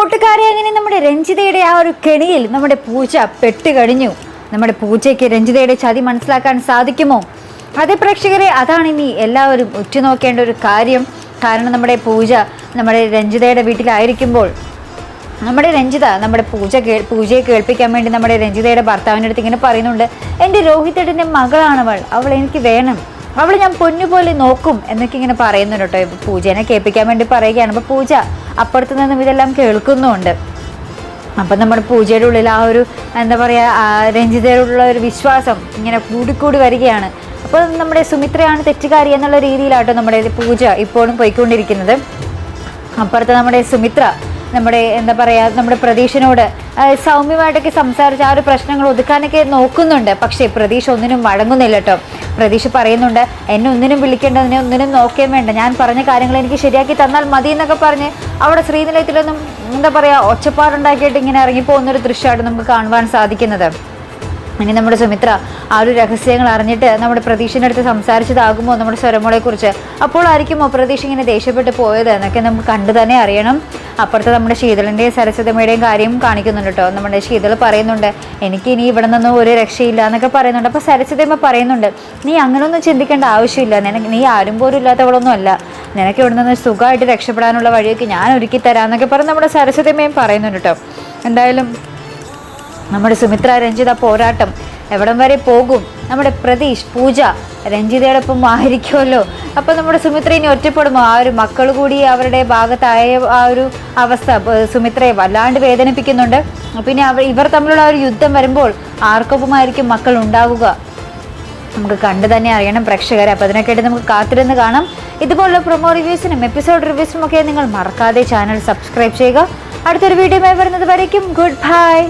കൂട്ടുകാരെ അങ്ങനെ നമ്മുടെ രഞ്ജിതയുടെ ആ ഒരു കെണിയിൽ നമ്മുടെ പൂജ പെട്ടുകഴിഞ്ഞു നമ്മുടെ പൂജയ്ക്ക് രഞ്ജിതയുടെ ചതി മനസ്സിലാക്കാൻ സാധിക്കുമോ? അതേ പ്രേക്ഷകരെ അതാണ് ഇനി എല്ലാവരും ഉറ്റുനോക്കേണ്ട ഒരു കാര്യം. കാരണം നമ്മുടെ പൂജ നമ്മുടെ രഞ്ജിതയുടെ വീട്ടിലായിരിക്കുമ്പോൾ നമ്മുടെ രഞ്ജിത നമ്മുടെ പൂജ കേ പൂജയെ കേൾപ്പിക്കാൻ വേണ്ടി നമ്മുടെ രഞ്ജിതയുടെ ഭർത്താവിന്റെ അടുത്ത് ഇങ്ങനെ പറയുന്നുണ്ട് എന്റെ രോഹിതയുടെ മകളാണവൾ അവൾ. എനിക്ക് വേണം. അവൾ ഞാൻ പൊന്നുപോലെ നോക്കും എന്നൊക്കെ ഇങ്ങനെ പറയുന്നുണ്ട് കേട്ടോ. പൂജേനെ കേൾപ്പിക്കാൻ വേണ്ടി പറയുകയാണ്. അപ്പോൾ പൂജ അപ്പുറത്ത് നിന്നും ഇതെല്ലാം കേൾക്കുന്നുമുണ്ട്. അപ്പം നമ്മുടെ പൂജയുടെ ഉള്ളിൽ ആ ഒരു എന്താ പറയുക രഞ്ജിതയോടുള്ള ഒരു വിശ്വാസം ഇങ്ങനെ കൂടിക്കൂടി വരികയാണ്. അപ്പോൾ നമ്മുടെ സുമിത്രയാണ് തെറ്റുകാരി എന്നുള്ള രീതിയിലാട്ടോ നമ്മുടെ പൂജ ഇപ്പോഴും പോയിക്കൊണ്ടിരിക്കുന്നത്. അപ്പുറത്ത് നമ്മുടെ സുമിത്ര നമ്മുടെ എന്താ പറയുക നമ്മുടെ പ്രതീക്ഷനോട് സൗമ്യമായിട്ടൊക്കെ സംസാരിച്ച് ആ ഒരു പ്രശ്നങ്ങൾ ഒതുക്കാനൊക്കെ നോക്കുന്നുണ്ട്. പക്ഷേ പ്രതീക്ഷ ഒന്നിനും വഴങ്ങുന്നില്ല കേട്ടോ. പ്രതീക്ഷ പറയുന്നുണ്ട് എന്നെ ഒന്നിനും വിളിക്കേണ്ടതിനെ ഒന്നിനും നോക്കേം വേണ്ട. ഞാൻ പറഞ്ഞ കാര്യങ്ങൾ എനിക്ക് ശരിയാക്കി തന്നാൽ മതി എന്നൊക്കെ പറഞ്ഞ് അവിടെ ശ്രീനിലയത്തിലൊന്നും എന്താ പറയുക ഒച്ചപ്പാടുണ്ടാക്കിയിട്ട് ഇങ്ങനെ ഇറങ്ങിപ്പോകുന്നൊരു ദൃശ്യമാണ് നമുക്ക് കാണുവാൻ സാധിക്കുന്നത്. ഇനി നമ്മുടെ സുമിത്ര ആ ഒരു രഹസ്യങ്ങൾ അറിഞ്ഞിട്ട് നമ്മുടെ പ്രതീക്ഷന്റെ അടുത്ത് സംസാരിച്ചതാകുമോ നമ്മുടെ സ്വരമോളെക്കുറിച്ച്? അപ്പോൾ ആയിരിക്കുമോ പ്രതീക്ഷ ഇങ്ങനെ ദേഷ്യപ്പെട്ട് പോയത് എന്നൊക്കെ നമുക്ക് കണ്ടു തന്നെ അറിയണം. അപ്പുറത്ത് നമ്മുടെ ശീതളിന്റെയും സരസ്വതമ്മയുടെയും കാര്യം കാണിക്കുന്നുണ്ട് കേട്ടോ നമ്മുടെ ശീതൾ പറയുന്നുണ്ട് എനിക്ക് ഇനി ഇവിടെ നിന്നും ഒരു രക്ഷയില്ല എന്നൊക്കെ പറയുന്നുണ്ട്. അപ്പോൾ സരസ്വതമ്മ പറയുന്നുണ്ട് നീ അങ്ങനെയൊന്നും ചിന്തിക്കേണ്ട ആവശ്യമില്ല. നിനക്ക് നീ ആരും പോലും ഇല്ലാത്തവളൊന്നും അല്ല. നിനക്ക് ഇവിടെ നിന്ന് സുഖമായിട്ട് രക്ഷപ്പെടാനുള്ള വഴിയൊക്കെ ഞാൻ ഒരുക്കി തരാമെന്നൊക്കെ പറഞ്ഞ് നമ്മുടെ സരസ്വതമ്മയും പറയുന്നുണ്ട് കേട്ടോ എന്തായാലും നമ്മുടെ സുമിത്ര രഞ്ജിത പോരാട്ടം എവിടം വരെ പോകും? നമ്മുടെ പ്രതീഷ് പൂജ രഞ്ജിതയോടൊപ്പം ആയിരിക്കുമല്ലോ. അപ്പോൾ നമ്മുടെ സുമിത്ര ഇനി ഒറ്റപ്പെടുമോ? ആ ഒരു മക്കൾ കൂടി അവരുടെ ഭാഗത്തായ ആ ഒരു അവസ്ഥ സുമിത്രയെ വല്ലാണ്ട് വേദനിപ്പിക്കുന്നുണ്ട്. പിന്നെ അവർ ഇവർ തമ്മിലുള്ള ഒരു യുദ്ധം വരുമ്പോൾ ആർക്കൊപ്പമായിരിക്കും മക്കൾ ഉണ്ടാവുക? നമുക്ക് കണ്ടു തന്നെ അറിയണം പ്രേക്ഷകരെ. അപ്പോൾ അതിനൊക്കെയായിട്ട് നമുക്ക് കാത്തിരുന്ന് കാണാം. ഇതുപോലുള്ള പ്രൊമോ റിവ്യൂസിനും എപ്പിസോഡ് റിവ്യൂസിനും ഒക്കെ നിങ്ങൾ മറക്കാതെ ചാനൽ സബ്സ്ക്രൈബ് ചെയ്യുക. അടുത്തൊരു വീഡിയോ വരുന്നത് വരയ്ക്കും. Good bye